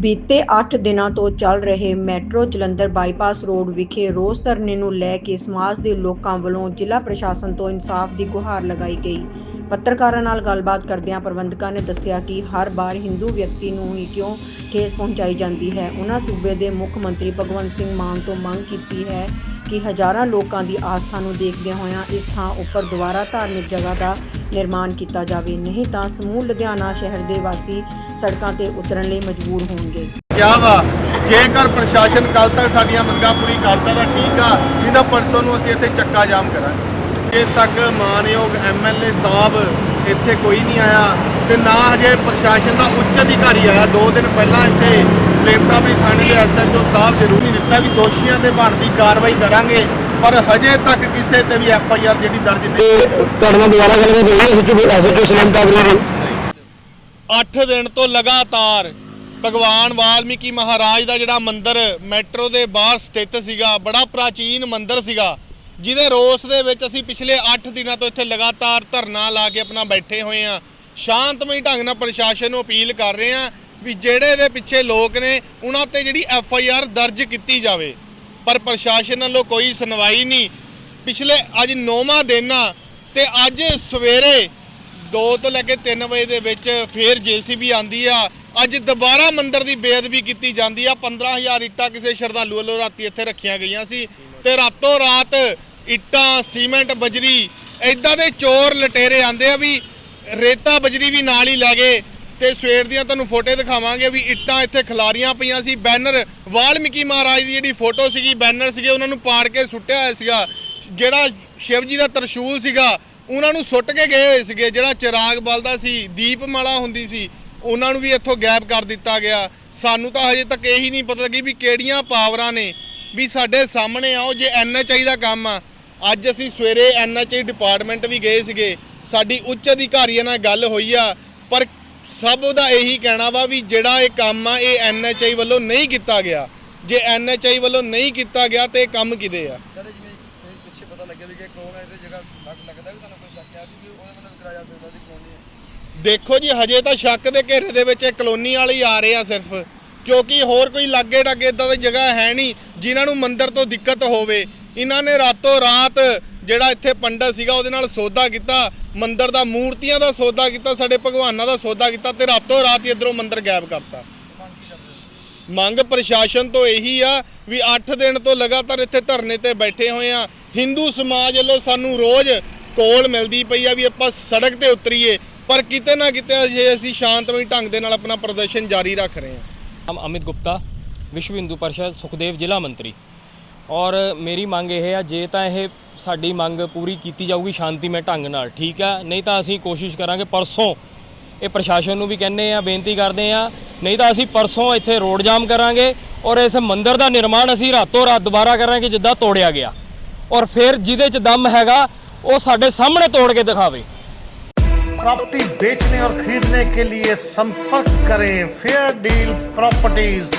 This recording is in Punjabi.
ਬੀਤੇ 8 ਦਿਨਾਂ ਤੋਂ ਚੱਲ ਰਹੇ ਮੈਟਰੋ ਜਲੰਧਰ ਬਾਈਪਾਸ ਰੋਡ ਵਿਖੇ ਰੋਸ ਧਰਨੇ ਨੂੰ ਲੈ ਕੇ ਸਮਾਜ ਦੇ ਲੋਕਾਂ ਵੱਲੋਂ ਜ਼ਿਲ੍ਹਾ ਪ੍ਰਸ਼ਾਸਨ ਤੋਂ ਇਨਸਾਫ ਦੀ ਗੁਹਾਰ ਲਗਾਈ ਗਈ। ਪੱਤਰਕਾਰਾਂ ਨਾਲ ਗੱਲਬਾਤ ਕਰਦਿਆਂ ਪ੍ਰਬੰਧਕਾਂ ਨੇ ਦੱਸਿਆ ਕਿ ਹਰ ਵਾਰ ਹਿੰਦੂ ਵਿਅਕਤੀ ਨੂੰ ਹੀ ਕਿਉਂ ਠੇਸ ਪਹੁੰਚਾਈ ਜਾਂਦੀ ਹੈ? ਉਹਨਾਂ ਸੂਬੇ ਦੇ ਮੁੱਖ ਮੰਤਰੀ ਭਗਵੰਤ ਸਿੰਘ ਮਾਨ ਤੋਂ ਮੰਗ ਕੀਤੀ ਹੈ ਕਿ ਹਜ਼ਾਰਾਂ ਲੋਕਾਂ ਦੀ ਆਸਥਾ ਨੂੰ ਦੇਖਦੇ ਹੋਇਆਂ ਇਸ ਥਾਂ ਉੱਪਰ ਦੁਬਾਰਾ ਧਾਰਮਿਕ ਜਗ੍ਹਾ ਦਾ ਨਿਰਮਾਣ ਕੀਤਾ ਜਾਵੇ। ਨਹੀਂ ਤਾਂ ਸਮੂਹ ਲੁਧਿਆਣਾ ਸ਼ਹਿਰ ਦੇ ਵਾਸੀ ਸੜਕਾਂ ਤੇ ਉਤਰਨ ਲਈ ਮਜਬੂਰ ਹੋਣਗੇ। ਕਿਹਾ ਵਾ? ਜੇਕਰ ਪ੍ਰਸ਼ਾਸਨ ਕੱਲ ਤੱਕ ਸਾਡੀਆਂ ਮੰਗਾਂ ਪੂਰੀ ਕਰਦਾ ਤਾਂ ਠੀਕ ਆ। ਨਹੀਂ ਤਾਂ ਪਰਸੋਂ ਨੂੰ ਅਸੀਂ ਇੱਥੇ ਚੱਕਾ ਜਾਮ ਕਰਾਂਗੇ। ਜੇ ਤੱਕ ਮਾਨਯੋਗ ਐਮਐਲਏ ਸਾਹਿਬ ਇੱਥੇ ਕੋਈ ਨਹੀਂ ਆਇਆ ਤੇ ਨਾ ਹਜੇ ਪ੍ਰਸ਼ਾਸਨ ਦਾ ਉੱਚ ਅਧਿਕਾਰੀ ਆਇਆ। ਦੋ ਦਿਨ ਪਹਿਲਾਂ ਇੱਥੇ ਸਲੇਮਟਾਪਰੀ ਥਾਣੇ ਦੇ ਐਸਐਚਓ ਸਾਹਿਬ ਜ਼ਰੂਰੀ ਦਿੱਤਾ ਵੀ ਦੋਸ਼ੀਆਂ ਤੇ ਬਣਦੀ ਕਾਰਵਾਈ ਕਰਾਂਗੇ। ਪਰ ਹਜੇ ਤੱਕ ਕਿਸੇ ਤੇ ਵੀ ਐਫਆਈਆਰ ਜਿਹੜੀ ਦਰਜ ਨਹੀਂ ਤੇ ਤੁਹਾਡੇ ਨਾਲ ਦੁਬਾਰਾ ਗੱਲ ਕਰ ਰਹੀ ਹੈ ਐਸਐਚਓ ਸਲਮ ਟਾਬਰੀ ਦੀ 8 ਦਿਨ ਤੋਂ ਲਗਾਤਾਰ ਭਗਵਾਨ ਵਾਲਮੀਕੀ ਮਹਾਰਾਜ ਦਾ ਜਿਹੜਾ ਮੰਦਿਰ ਮੈਟਰੋ ਦੇ ਬਾਹਰ ਸਥਿਤ ਸੀਗਾ ਬੜਾ ਪ੍ਰਾਚੀਨ ਮੰਦਿਰ ਸੀਗਾ ਜਿਹਦੇ ਰੋਸ ਦੇ ਵਿੱਚ ਅਸੀਂ ਪਿਛਲੇ 8 ਦਿਨਾਂ ਤੋਂ ਇੱਥੇ ਲਗਾਤਾਰ ਧਰਨਾ ਲਾ ਕੇ ਆਪਣਾ ਬੈਠੇ ਹੋਏ ਆ ਸ਼ਾਂਤਮਈ ਢੰਗ ਨਾਲ ਪ੍ਰਸ਼ਾਸਨ ਨੂੰ ਅਪੀਲ ਕਰ ਰਹੇ ਆ ਵੀ ਜਿਹੜੇ ਦੇ ਪਿੱਛੇ ਲੋਕ ਨੇ ਉਹਨਾਂ ਤੇ ਜਿਹੜੀ ਐਫ ਆਈ ਆਰ ਦਰਜ ਕੀਤੀ ਜਾਵੇ। ਪਰ ਪ੍ਰਸ਼ਾਸਨ ਵੱਲੋਂ ਕੋਈ ਸੁਣਵਾਈ ਨਹੀਂ। ਪਿਛਲੇ ਅੱਜ 9ਵਾਂ ਦਿਨ ਆ ਤੇ ਅੱਜ ਸਵੇਰੇ 2 ਤੋਂ ਲੈ ਕੇ 3 ਵਜੇ ਦੇ ਵਿੱਚ ਫੇਰ ਜੀਸੀਬੀ ਆਂਦੀ ਆ। ਅੱਜ ਦੁਬਾਰਾ ਮੰਦਰ ਦੀ ਬੇਅਦਬੀ ਕੀਤੀ ਜਾਂਦੀ ਆ। 15000 ਇੱਟਾਂ ਕਿਸੇ ਸ਼ਰਧਾਲੂ ਵੱਲੋਂ ਰਾਤੀ ਇੱਥੇ ਰੱਖੀਆਂ ਗਈਆਂ ਸੀ ਤੇ ਰਾਤੋਂ ਰਾਤ ਇੱਟਾਂ, ਸੀਮੈਂਟ, ਬਜਰੀ ਐਦਾਂ ਦੇ ਚੋਰ ਲਟੇਰੇ ਆਂਦੇ ਆ ਵੀ ਰੇਤਾ, ਬਜਰੀ ਵੀ ਨਾਲ ਹੀ ਲੈ ਗਏ। ਤੇ ਸਵੇਰ ਦੀਆਂ ਤੁਹਾਨੂੰ ਫੋਟੋ ਦਿਖਾਵਾਂਗੇ ਵੀ ਇੱਟਾਂ ਇੱਥੇ ਖਿਲਾਰੀਆਂ ਪਈਆਂ ਸੀ। ਬੈਨਰ, ਵਾਲਮੀਕੀ ਮਹਾਰਾਜ ਦੀ ਜਿਹੜੀ ਫੋਟੋ ਸੀਗੀ, ਬੈਨਰ ਸੀਗੇ, ਉਹਨਾਂ ਨੂੰ ਪਾੜ ਕੇ ਸੁੱਟਿਆ ਹੋਇਆ ਸੀਗਾ। ਜਿਹੜਾ ਸ਼ਿਵ ਜੀ ਦਾ ਤਰਸ਼ੂਲ ਸੀਗਾ, ਉਹਨਾਂ ਨੂੰ ਸੁੱਟ ਕੇ ਗਏ ਹੋਏ ਸੀਗੇ। ਜਿਹੜਾ ਚਿਰਾਗ ਬਲਦਾ ਸੀ ਦੀਪਮਾਲਾ ਹੁੰਦੀ ਸੀ, ਉਹਨਾਂ ਨੂੰ ਵੀ ਇੱਥੋਂ ਗਾਇਬ ਕਰ ਦਿੱਤਾ ਗਿਆ। ਸਾਨੂੰ ਤਾਂ ਹਜੇ ਤੱਕ ਇਹੀ ਨਹੀਂ ਪਤਾ ਲੱਗੀ ਵੀ ਕਿਹੜੀਆਂ ਪਾਵਰਾਂ ਨੇ, ਵੀ ਸਾਡੇ ਸਾਹਮਣੇ ਆਓ, ਜੇ ਐਨਐਚਆਈ ਦਾ ਕੰਮ ਆ। ਅੱਜ ਅਸੀਂ ਸਵੇਰੇ ਐਨਐਚਆਈ ਡਿਪਾਰਟਮੈਂਟ ਵੀ ਗਏ ਸੀਗੇ। ਸਾਡੀ ਉੱਚ ਅਧਿਕਾਰੀਆਂ ਨਾਲ ਗੱਲ ਹੋਈ ਆ, ਪਰ ਸਭ ਦਾ ਇਹੀ ਕਹਿਣਾ ਵਾ ਵੀ ਜਿਹੜਾ ਇਹ ਕੰਮ ਆ ਇਹ ਐਨਐਚਆਈ ਵੱਲੋਂ ਨਹੀਂ ਕੀਤਾ ਗਿਆ। ਜੇ ਐਨਐਚਆਈ ਵੱਲੋਂ ਨਹੀਂ ਕੀਤਾ ਗਿਆ ਤੇ ਇਹ ਕੰਮ ਕਿਦੇ ਆ? ਸਰ ਜਿਵੇਂ ਇਹ ਪਿੱਛੇ ਪਤਾ ਲੱਗਿਆ ਵੀ ਕਿ ਕੌਣ ਹੈ ਇਹਦੇ ਜਗ੍ਹਾ ਲੱਗ ਲੱਗਦਾ ਵੀ ਤੁਹਾਨੂੰ ਕੋਈ ਸ਼ੱਕ ਹੈ ਵੀ ਉਹਦੇ ਵੱਲੋਂ ਕਰਾਇਆ ਜਾ ਸਕਦਾ ਦੀ ਕੌਣ ਹੈ ਦੇਖੋ ਜੀ ਹਜੇ ਤਾਂ ਸ਼ੱਕ ਦੇ ਘੇਰੇ ਦੇ ਵਿੱਚ ਇਹ ਕਲੋਨੀ ਵਾਲੇ ਆ ਰਹੇ ਆ ਸਿਰਫ। ਕਿਉਂਕਿ ਹੋਰ ਕੋਈ ਲਾਗੇ ਡਾਗੇ ਇਦਾਂ ਦੀ ਜਗ੍ਹਾ ਹੈ ਨਹੀਂ ਜਿਨ੍ਹਾਂ ਨੂੰ ਮੰਦਿਰ ਤੋਂ ਦਿੱਕਤ ਹੋਵੇ। ਇਹਨਾਂ ਨੇ ਰਾਤੋਂ ਰਾਤ ਜਿਹੜਾ ਇੱਥੇ ਪੰਡਤ ਸੀਗਾ, ਉਹਦੇ ਨਾਲ ਸੌਦਾ ਕੀਤਾ, ਮੰਦਰ ਦਾ ਮੂਰਤੀਆਂ ਦਾ ਸੌਦਾ ਕੀਤਾ, ਸਾਡੇ ਭਗਵਾਨਾਂ ਦਾ ਸੌਦਾ ਕੀਤਾ ਤੇ ਰਾਤੋਂ ਰਾਤ ਹੀ ਇਧਰੋਂ ਮੰਦਿਰ ਗਾਇਬ ਕਰਤਾ। ਮੰਗ ਪ੍ਰਸ਼ਾਸਨ ਤੋਂ ਇਹੀ ਆ ਵੀ 8 ਦਿਨ ਤੋਂ ਲਗਾਤਾਰ ਇੱਥੇ ਧਰਨੇ ਤੇ ਬੈਠੇ ਹੋਏ ਆ। ਹਿੰਦੂ ਸਮਾਜ ਵੱਲੋਂ ਸਾਨੂੰ ਰੋਜ਼ ਕੋਲ ਮਿਲਦੀ ਪਈ ਆ ਵੀ ਆਪਾਂ ਸੜਕ ਤੇ ਉਤਰੀਏ, ਪਰ ਕਿਤੇ ਨਾ ਕਿਤੇ ਜੇ ਅਸੀਂ ਸ਼ਾਂਤਮਈ ਢੰਗ ਦੇ ਨਾਲ ਆਪਣਾ ਪ੍ਰਦਰਸ਼ਨ ਜਾਰੀ ਰੱਖ ਰਹੇ ਹਾਂ। ਨਾਮ ਅਮਿਤ ਗੁਪਤਾ, ਵਿਸ਼ਵ ਹਿੰਦੂ ਪਰਿਸ਼ਦ, ਸੁਖਦੇਵ ਜ਼ਿਲ੍ਹਾ ਮੰਤਰੀ। ਔਰ ਮੇਰੀ ਮੰਗ ਇਹ ਹੈ ਜੇ ਤਾਂ ਇਹ ਸਾਡੀ ਮੰਗ ਪੂਰੀ ਕੀਤੀ ਜਾਊਗੀ ਸ਼ਾਂਤੀਮਈ ਢੰਗ ਨਾਲ ਠੀਕ ਹੈ ਨਹੀਂ ਤਾਂ ਅਸੀਂ ਕੋਸ਼ਿਸ਼ ਕਰਾਂਗੇ ਪਰਸੋਂ ਇਹ ਪ੍ਰਸ਼ਾਸਨ ਨੂੰ ਵੀ ਕਹਿੰਨੇ ਆ ਬੇਨਤੀ ਕਰਦੇ ਆ ਨਹੀਂ ਤਾਂ ਅਸੀਂ ਪਰਸੋਂ ਇੱਥੇ ਰੋਡ ਜਾਮ ਕਰਾਂਗੇ ਔਰ ਇਸ ਮੰਦਿਰ ਦਾ ਨਿਰਮਾਣ ਅਸੀਂ ਰਾਤੋਂ ਰਾਤ ਦੁਬਾਰਾ ਕਰਾਂਗੇ ਜਿੱਦਾਂ ਤੋੜਿਆ ਗਿਆ ਔਰ ਫਿਰ ਜਿਹਦੇ 'ਚ ਦਮ ਹੈਗਾ ਉਹ ਸਾਡੇ ਸਾਹਮਣੇ ਤੋੜ ਕੇ ਦਿਖਾਵੇ प्रॉपर्टी बेचने और खरीदने के लिए संपर्क करें फेयर डील प्रॉपर्टीज